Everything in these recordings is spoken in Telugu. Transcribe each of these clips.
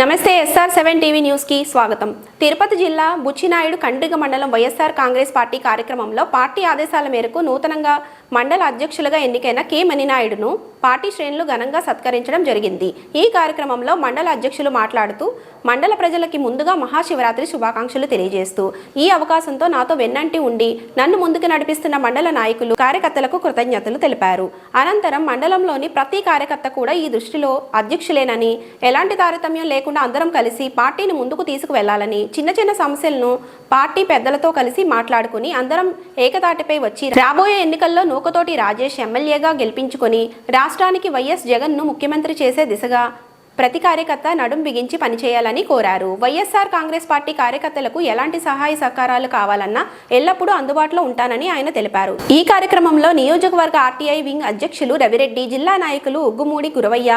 నమస్తే ఎస్ఆర్ సెవెన్ టీవీ న్యూస్కి స్వాగతం. తిరుపతి జిల్లా బుచ్చినాయుడు కండ్రిగ మండలం వైఎస్ఆర్ కాంగ్రెస్ పార్టీ కార్యక్రమంలో పార్టీ ఆదేశాల మేరకు నూతనంగా మండల అధ్యక్షులుగా ఎన్నికైన కె మణినాయుడును పార్టీ శ్రేణులు ఘనంగా సత్కరించడం జరిగింది. ఈ కార్యక్రమంలో మండల అధ్యక్షులు మాట్లాడుతూ మండల ప్రజలకి ముందుగా మహాశివరాత్రి శుభాకాంక్షలు తెలియజేస్తూ ఈ అవకాశంతో నాతో వెన్నంటి ఉండి నన్ను ముందుకు నడిపిస్తున్న మండల నాయకులు కార్యకర్తలకు కృతజ్ఞతలు తెలిపారు. అనంతరం మండలంలోని ప్రతి కార్యకర్త కూడా ఈ దృష్టిలో అధ్యక్షులేనని ఎలాంటి తారతమ్యం లేకుండా అందరం కలిసి పార్టీని ముందుకు తీసుకువెళ్ళాలని చిన్న చిన్న సమస్యలను పార్టీ పెద్దలతో కలిసి మాట్లాడుకుని అందరం ఏకతాటిపై వచ్చి రాబోయే ఎన్నికల్లో నూకతోటి రాజేష్ ఎమ్మెల్యేగా గెలిపించుకొని రాష్ట్రానికి వైఎస్ జగన్ను ముఖ్యమంత్రి చేసే దిశగా ప్రతి కార్యకర్త నడుం బిగించి పనిచేయాలని కోరారు. వైఎస్ఆర్ కాంగ్రెస్ పార్టీ కార్యకర్తలకు ఎలాంటి సహాయ సహకారాలు కావాలన్నా ఎల్లప్పుడూ అందుబాటులో ఉంటానని ఆయన తెలిపారు. ఈ కార్యక్రమంలో నియోజకవర్గ ఆర్టీఐ వింగ్ అధ్యక్షులు రవిరెడ్డి జిల్లా నాయకులు ఉగ్గుమూడి గురవయ్య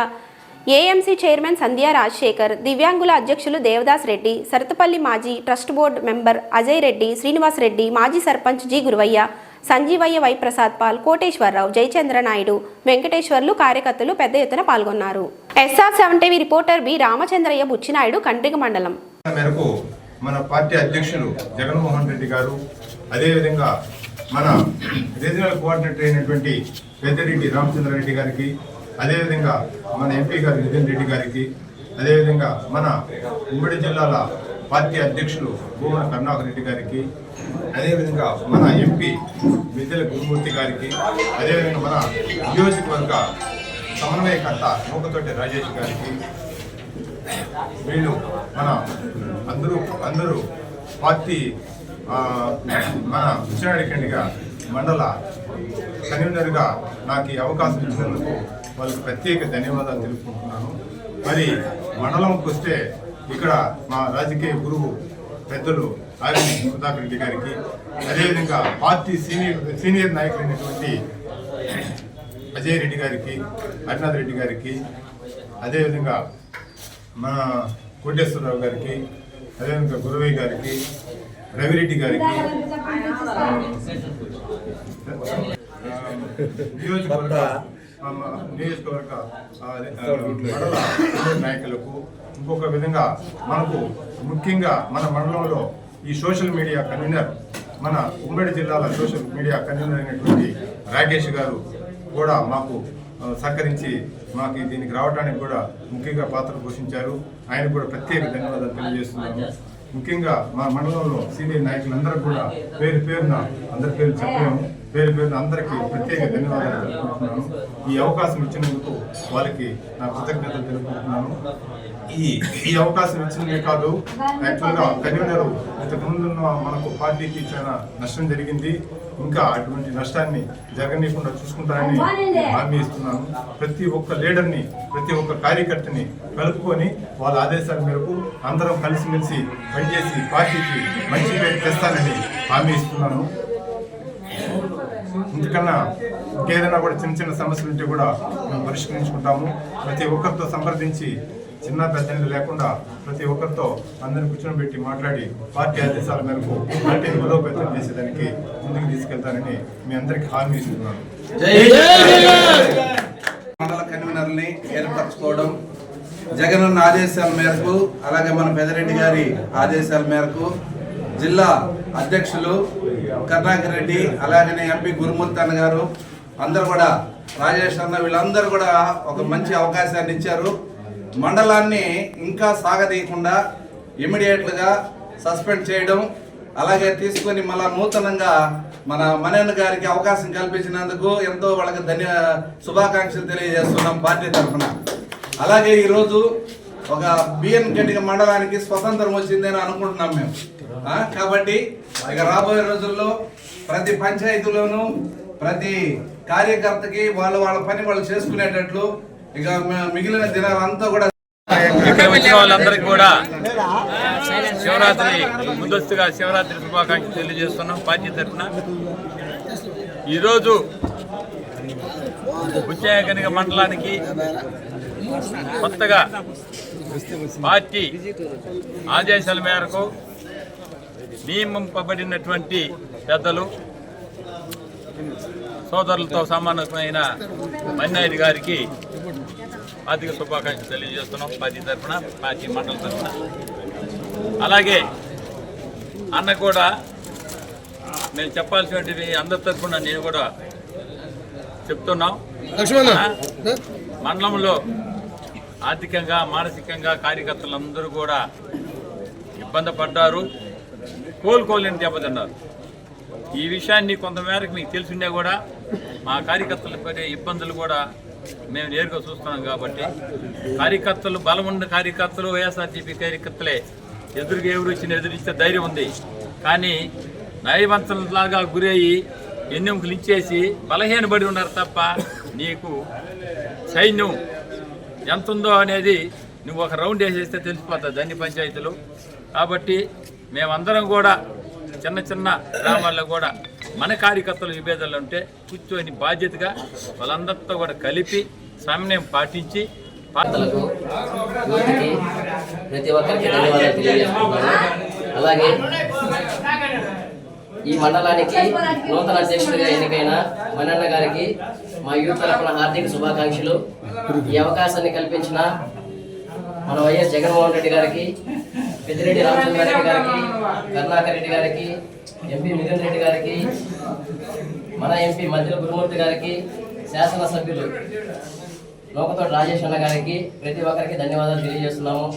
ఏఎంసీ చైర్మన్ సంధ్యా రాజశేఖర్ దివ్యాంగుల అధ్యక్షులు దేవదాస్ రెడ్డి సరతపల్లి మాజీ trust board member Ajay Reddy Srinivas Reddy మాజీ sarpanch G Guruvayya Sanjeevayya Y Prasad Paul Koteswararao Jayachandra Naidu Venkateswarlu కార్యకర్తలు పెద్ద ఎత్తున పాల్గొన్నారు. SR seven TV reporter B Ramachandraiah Buchinaidu Kandriga మండలం. మేరకు మన పార్టీ అధ్యక్షులు జగన్మోహన్ రెడ్డి గారు అదేవిధంగా మన రీజనల్ కోఆర్డినేటర్ అయినటువంటి పెద్దిరెడ్డి రామచంద్రారెడ్డి గారికి అదేవిధంగా మన ఎంపీ గారు నితిన్ రెడ్డి గారికి అదేవిధంగా మన ఉమ్మడి జిల్లాల పార్టీ అధ్యక్షులు భూమన కరుణాకర్ రెడ్డి గారికి అదేవిధంగా మన ఎంపీ మిద్దెల గురుమూర్తి గారికి అదేవిధంగా మన నియోజకవర్గ సమన్వయకర్త మూకతోటి రాజేష్ గారికి వీళ్ళు మన అందరూ అందరూ పార్టీ మన మన కండిగా మండల కన్వీనర్గా నాకు ఈ అవకాశం ఇచ్చినందుకు వాళ్ళకి ప్రత్యేక ధన్యవాదాలు తెలుపుకుంటున్నాను. మరి మండలంకి వస్తే ఇక్కడ మా రాజకీయ గురువు పెద్దలు ఆర్ఎన్ సుధాకర్ రెడ్డి గారికి అదేవిధంగా పార్టీ సీనియర్ సీనియర్ నాయకులైనటువంటి అజయ్ రెడ్డి గారికి హరినాథ్ రెడ్డి గారికి అదేవిధంగా మన కోటేశ్వరరావు గారికి అదేవిధంగా గురవయ్య గారికి రవిరెడ్డి గారికి నియోజకవర్గ నియోజకవర్గ మండల నాయకులకు ఇంకొక విధంగా మనకు ముఖ్యంగా మన మండలంలో ఈ సోషల్ మీడియా కన్వీనర్ మన ఉమ్మడి జిల్లాల సోషల్ మీడియా కన్వీనర్ అయినటువంటి రాకేష్ గారు కూడా మాకు సహకరించి మాకు దీనికి రావడానికి కూడా ముఖ్యంగా పాత్ర పోషించారు. ఆయన కూడా ప్రత్యేక ధన్యవాదాలు తెలియజేస్తున్నాము. ముఖ్యంగా మా మండలంలో సీనియర్ నాయకులందరూ కూడా పేరు పేరున అందరి పేరు చెప్పలేము. పేరు పేరు అందరికీ ప్రత్యేక ధన్యవాదాలు తెలుపుకుంటున్నాను. ఈ అవకాశం ఇచ్చినందుకు వాళ్ళకి నా కృతజ్ఞతలు తెలుపుకుంటున్నాను. ఈ ఈ అవకాశం ఇచ్చినదే కాదు యాక్చువల్గా కన్వీనర్ ఇంతకు ముందు మనకు పార్టీకి చాలా నష్టం జరిగింది. ఇంకా అటువంటి నష్టాన్ని జరగనీయకుండా చూసుకుంటానని హామీ ఇస్తున్నాను. ప్రతి ఒక్క లీడర్ని ప్రతి ఒక్క కార్యకర్తని కలుపుకొని వాళ్ళ ఆదేశాల మేరకు అందరం కలిసిమెలిసి పనిచేసి పార్టీకి మంచి పేరు తెస్తానని హామీ ఇస్తున్నాను. ఇంతకన్నా ఇంకేదైనా కూడా చిన్న చిన్న సమస్యలు ఉంటే కూడా మేము పరిష్కరించుకుంటాము. ప్రతి ఒక్కరితో సంప్రదించి చిన్న పెద్దని లేకుండా ప్రతి ఒక్కరితో అందరిని కూర్చొని పెట్టి మాట్లాడి పార్టీ ఆదేశాల మేరకు పార్టీని బలోపేతం చేసేదానికి ముందుకు తీసుకెళ్తానని మీ అందరికీ హామీ ఇస్తున్నాను. మండల కన్వీనర్ని ఏర్పరచుకోవడం జగనన్న ఆదేశాల మేరకు అలాగే మన పెదరెడ్డి గారి ఆదేశాల మేరకు జిల్లా అధ్యక్షులు కరుణాకర్ రెడ్డి అలాగనే ఎంపీ గురుమూర్తి అన్న గారు అందరు కూడా రాజేష్ అన్న వీళ్ళందరూ కూడా ఒక మంచి అవకాశాన్ని ఇచ్చారు. మండలాన్ని ఇంకా సాగదీయకుండా ఇమీడియట్లుగా సస్పెండ్ చేయడం అలాగే తీసుకొని మళ్ళా నూతనంగా మన మనన్ గారికి అవకాశం కల్పించినందుకు ఎంతో వాళ్ళకి ధన్య శుభాకాంక్షలు తెలియజేస్తున్నాం పార్టీ తరఫున. అలాగే ఈరోజు ఒక బిఎన్ గంటిక మండలానికి స్వతంత్రం వచ్చిందని అనుకుంటున్నాం మేము. కాబట్టి ఇక రాబోయే రోజుల్లో ప్రతి పంచాయతీలోనూ ప్రతి కార్యకర్తకి వాళ్ళ వాళ్ళ పని వాళ్ళు చేసుకునేటట్లు ఇక మిగిలిన దినాలంతా కూడా ఇక్కడ వచ్చిన వాళ్ళందరికీ కూడా శివరాత్రి ముందస్తుగా శివరాత్రి శుభాకాంక్షలు తెలియజేస్తున్నాం పార్టీ తరఫున ఈరోజు ఉచ్చాయకనిక మండలానికి కొత్తగా పార్టీ ఆదేశాల మేరకు నియమింపబడినటువంటి పెద్దలు సోదరులతో సమానమైన మన్నాయుడు గారికి ఆర్థిక శుభాకాంక్షలు తెలియజేస్తున్నాం. పార్టీ తరఫున పార్టీ మండలం తరఫున. అలాగే అన్న కూడా మేము చెప్పాల్సినవి అందరి తరఫున నేను కూడా చెప్తున్నాం. మండలంలో ఆర్థికంగా మానసికంగా కార్యకర్తలందరూ కూడా ఇబ్బంది పడ్డారు. కోలుకోలేని దెబ్బతిన్నారు ఈ విషయాన్ని కొంతమేరకు మీకు తెలిసిండే కూడా మా కార్యకర్తలు పడే ఇబ్బందులు కూడా మేము నేరుగా చూస్తున్నాం కాబట్టి కార్యకర్తలు బలం ఉన్న కార్యకర్తలు వైఎస్ఆర్సీపీ కార్యకర్తలే ఎదురుగా ఎవరు ఇచ్చిన ఎదురిస్తే ధైర్యం ఉంది. కానీ నయవంతులాగా గురయ్యి ఎన్నెముకలు ఇచ్చేసి బలహీనపడి ఉన్నారు తప్ప నీకు సైన్యం ఎంత ఉందో అనేది నువ్వు ఒక రౌండ్ వేసేస్తే తెలిసిపోతుంది అన్ని పంచాయతీలు. కాబట్టి మేమందరం కూడా చిన్న చిన్న గ్రామాల్లో కూడా మన కార్యకర్తలు విభేదాలు ఉంటే కూర్చొని బాధ్యతగా వాళ్ళందరితో కూడా కలిపి సమన్వయం పాటించి పాత్రలకు యూత్కి ప్రతి ఒక్కరికి ధన్యవాదాలు అలాగే ఈ మండలానికి నూతన అధ్యక్షుడిగా ఎన్నికైన మన్నన్న గారికి మా యూత్ తరఫున హార్దిక శుభాకాంక్షలు. ఈ అవకాశాన్ని కల్పించిన మన వైఎస్ జగన్మోహన్ రెడ్డి గారికి పెద్దిరెడ్డి రామచంద్రారెడ్డి గారికి కరుణాకర్ రెడ్డి గారికి ఎంపీ మిథున్ రెడ్డి గారికి మన ఎంపీ మధ్యల గురుమూర్తి గారికి శాసనసభ్యులు లోకతోటి రాజేష్ అన్న గారికి ప్రతి ఒక్కరికి ధన్యవాదాలు తెలియజేస్తున్నాము.